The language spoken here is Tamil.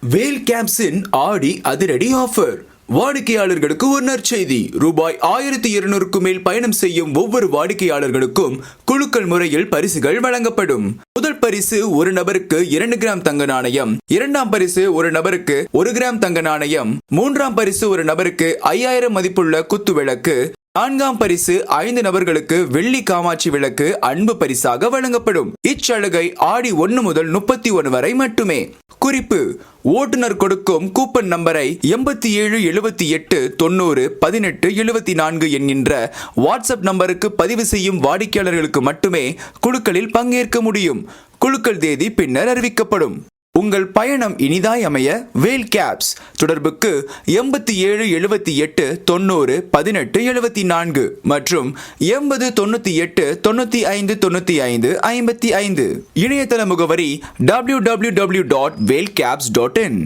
வேல் கேம்ப்ஸின் ஆடி அதிரடி ஆஃபர். வாடிக்கையாளர்களுக்கு ஒரு நற்செய்தி. ரூபாய் ஆயிரத்தி இருநூறுக்கு மேல் பயணம் செய்யும் ஒவ்வொரு வாடிக்கையாளர்களுக்கும் குழுக்கள் முறையில் பரிசுகள் வழங்கப்படும். முதல் பரிசு ஒரு நபருக்கு இரண்டு கிராம் தங்க நாணயம். இரண்டாம் பரிசு ஒரு நபருக்கு ஒரு கிராம் தங்க நாணயம். மூன்றாம் பரிசு ஒரு நபருக்கு ஐயாயிரம் மதிப்புள்ள குத்து விளக்கு. நான்காம் பரிசு ஐந்து நபர்களுக்கு வெள்ளி காமாட்சி விளக்கு அன்பு பரிசாக வழங்கப்படும். இச்சலுகை ஆடி ஒன்று முதல் முப்பத்தி ஒன்று வரை மட்டுமே. குறிப்பு. ஓட்டுநர் கொடுக்கும் கூப்பன் நம்பரை எண்பத்தி ஏழு எழுபத்தி எட்டு தொண்ணூறு பதினெட்டு எழுபத்தி நான்கு என்கின்ற வாட்ஸ்அப் நம்பருக்கு பதிவு செய்யும் வாடிக்கையாளர்களுக்கு மட்டுமே குழுக்களில் பங்கேற்க முடியும். குழுக்கள் தேதி பின்னர் அறிவிக்கப்படும். உங்கள் பயணம் இனிதாய் அமைய வேல் கேப்ஸ் தொடர்புக்கு எண்பத்தி ஏழு எழுபத்தி எட்டு தொண்ணூறு பதினெட்டு எழுபத்தி நான்கு மற்றும் எண்பது தொண்ணூற்றி எட்டு தொண்ணூற்றி ஐந்து தொண்ணூற்றி ஐந்து ஐம்பத்தி ஐந்து. இணையதள முகவரி W W W dot Vel caps dot in